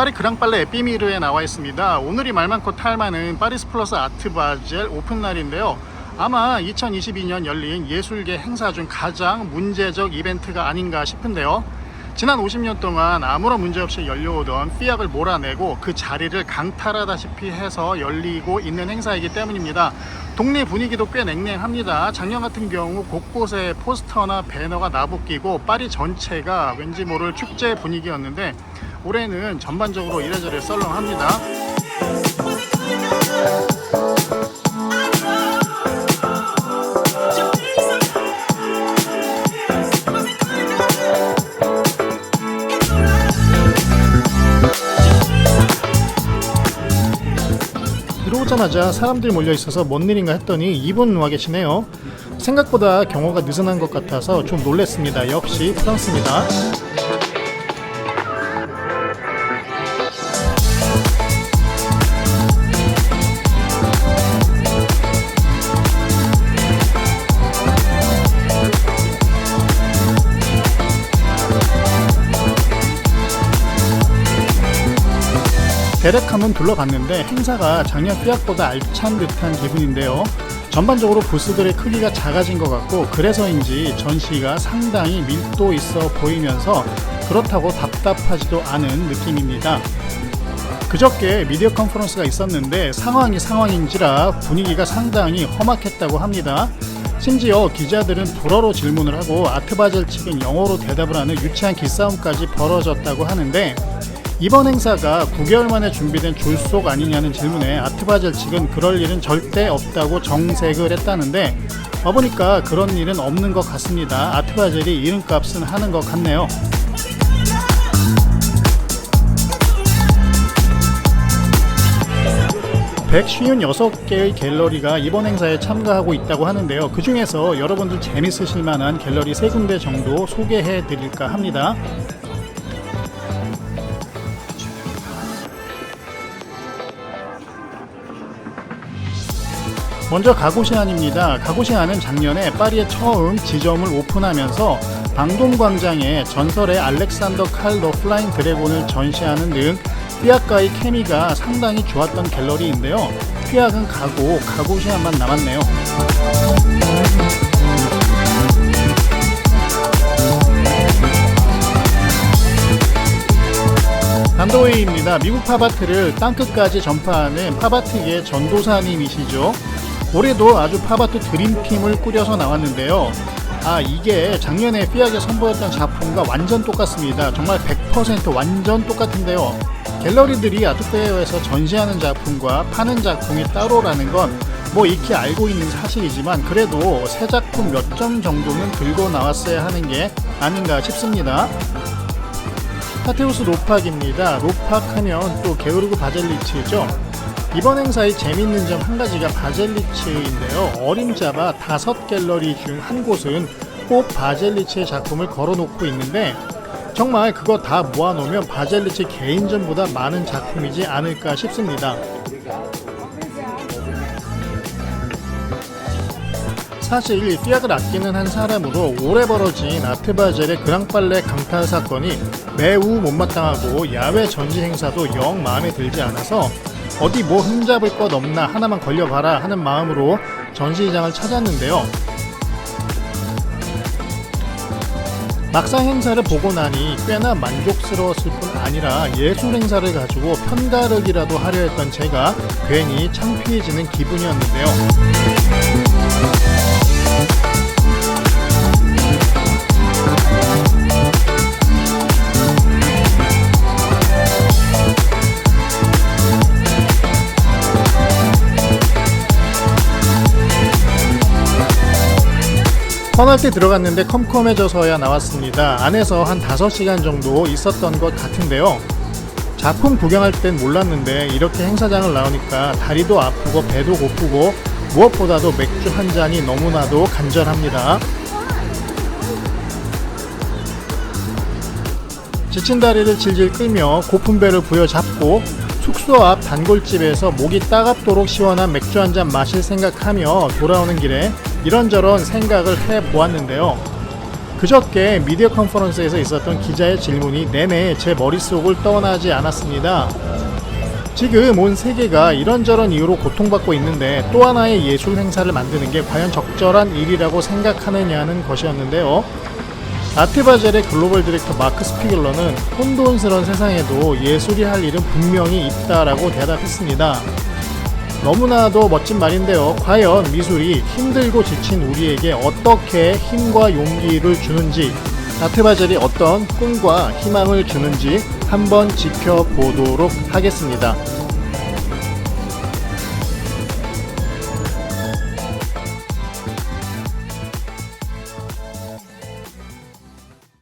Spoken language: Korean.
파리 그랑빨레 에피미르에 나와 있습니다. 오늘이 말 많고 탈 많은 파리스 플러스 아트 바젤 오픈 날인데요. 아마 2022년 열린 예술계 행사 중 가장 문제적 이벤트가 아닌가 싶은데요. 지난 50년 동안 아무런 문제 없이 열려오던 삐약을 몰아내고 그 자리를 강탈하다시피 해서 열리고 있는 행사이기 때문입니다. 동네 분위기도 꽤 냉랭합니다. 작년 같은 경우 곳곳에 포스터나 배너가 나부끼고 파리 전체가 왠지 모를 축제 분위기였는데 올해는 전반적으로 이래저래 썰렁합니다. 들어오자마자 사람들이 몰려 있어서 뭔 일인가 했더니 이분 와 계시네요. 생각보다 경호가 느슨한 것 같아서 좀 놀랬습니다. 역시 프랑스입니다. 대략 한번 둘러봤는데 행사가 작년 삐약보다 알찬 듯한 기분인데요. 전반적으로 부스들의 크기가 작아진 것 같고 그래서인지 전시가 상당히 밀도 있어 보이면서 그렇다고 답답하지도 않은 느낌입니다. 그저께 미디어 컨퍼런스가 있었는데 상황이 상황인지라 분위기가 상당히 험악했다고 합니다. 심지어 기자들은 불어로 질문을 하고 아트바젤 측은 영어로 대답을 하는 유치한 기싸움까지 벌어졌다고 하는데 이번 행사가 9개월 만에 준비된 졸속 아니냐는 질문에 아트바젤 측은 그럴 일은 절대 없다고 정색을 했다는데 와보니까 그런 일은 없는 것 같습니다. 아트바젤이 이름값은 하는 것 같네요. (156개의) 갤러리가 이번 행사에 참가하고 있다고 하는데요 그 중에서 여러분들 재밌으실 만한 갤러리 세 군데 정도 소개해 드릴까 합니다 먼저 가고시안입니다. 가고시안은 작년에 파리에 처음 지점을 오픈하면서 방동광장에 전설의 알렉산더 칼더 플라잉 드래곤을 전시하는 등 휘악과의 케미가 상당히 좋았던 갤러리인데요. 휘악은 가고 가고시안만 남았네요. 단도웨이입니다. 미국 팝아트를 땅끝까지 전파하는 팝아트계 전도사님이시죠. 올해도 아주 팝아트 드림팀을 꾸려서 나왔는데요. 아 이게 작년에 삐약에 선보였던 작품과 완전 똑같습니다. 정말 100% 완전 똑같은데요. 갤러리들이 아트페어에서 전시하는 작품과 파는 작품이 따로라는 건 뭐 익히 알고 있는 사실이지만 그래도 새 작품 몇 점 정도는 들고 나왔어야 하는 게 아닌가 싶습니다. 타테우스 로팍입니다. 로팍 하면 또 게오르그 바젤리치죠. 이번 행사의 재밌는 점 한 가지가 바젤리치인데요. 어림잡아 다섯 갤러리 중 한 곳은 꼭 바젤리치의 작품을 걸어놓고 있는데 정말 그거 다 모아놓으면 바젤리치 개인전보다 많은 작품이지 않을까 싶습니다. 사실 삐약을 아끼는 한 사람으로 오래 벌어진 아트바젤의 그랑빨레 강탈 사건이 매우 못마땅하고 야외 전시 행사도 영 마음에 들지 않아서 어디 뭐 흠잡을 것 없나 하나만 걸려봐라 하는 마음으로 전시장을 찾았는데요. 막상 행사를 보고 나니 꽤나 만족스러웠을 뿐 아니라 예술 행사를 가지고 편가르기라도 하려 했던 제가 괜히 창피해지는 기분이었는데요. 턴할 때 들어갔는데 컴컴해져서야 나왔습니다. 안에서 한 5시간 정도 있었던 것 같은데요. 작품 구경할 땐 몰랐는데 이렇게 행사장을 나오니까 다리도 아프고 배도 고프고 무엇보다도 맥주 한 잔이 너무나도 간절합니다. 지친 다리를 질질 끌며 고픈 배를 부여잡고 숙소 앞 단골집에서 목이 따갑도록 시원한 맥주 한 잔 마실 생각하며 돌아오는 길에 이런저런 생각을 해 보았는데요. 그저께 미디어 컨퍼런스에서 있었던 기자의 질문이 내내 제 머릿속을 떠나지 않았습니다. 지금 온 세계가 이런저런 이유로 고통받고 있는데 또 하나의 예술 행사를 만드는 게 과연 적절한 일이라고 생각하느냐는 것이었는데요. 아트바젤의 글로벌 디렉터 마크 스피글러는 혼돈스러운 세상에도 예술이 할 일은 분명히 있다라고 대답했습니다. 너무나도 멋진 말인데요. 과연 미술이 힘들고 지친 우리에게 어떻게 힘과 용기를 주는지, 아트바젤이 어떤 꿈과 희망을 주는지 한번 지켜보도록 하겠습니다.